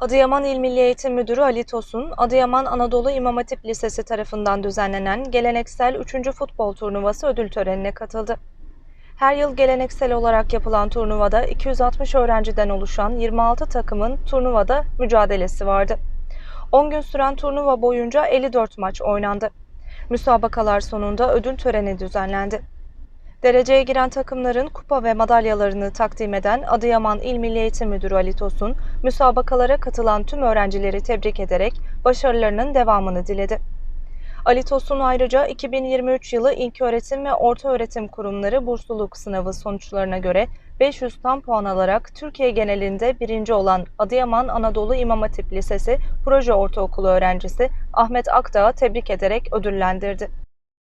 Adıyaman İl Milli Eğitim Müdürü Ali Tosun, Adıyaman Anadolu İmam Hatip Lisesi tarafından düzenlenen geleneksel 3. futbol turnuvası ödül törenine katıldı. Her yıl geleneksel olarak yapılan turnuvada 260 öğrenciden oluşan 26 takımın turnuvada mücadelesi vardı. 10 gün süren turnuva boyunca 54 maç oynandı. Müsabakalar sonunda ödül töreni düzenlendi. Dereceye giren takımların kupa ve madalyalarını takdim eden Adıyaman İl Milli Eğitim Müdürü Ali Tosun, müsabakalara katılan tüm öğrencileri tebrik ederek başarılarının devamını diledi. Ali Tosun ayrıca 2023 yılı İlköğretim ve Ortaöğretim Kurumları bursluluk sınavı sonuçlarına göre 500 tam puan alarak Türkiye genelinde birinci olan Adıyaman Anadolu İmam Hatip Lisesi Proje Ortaokulu öğrencisi Ahmet Akdağ'ı tebrik ederek ödüllendirdi.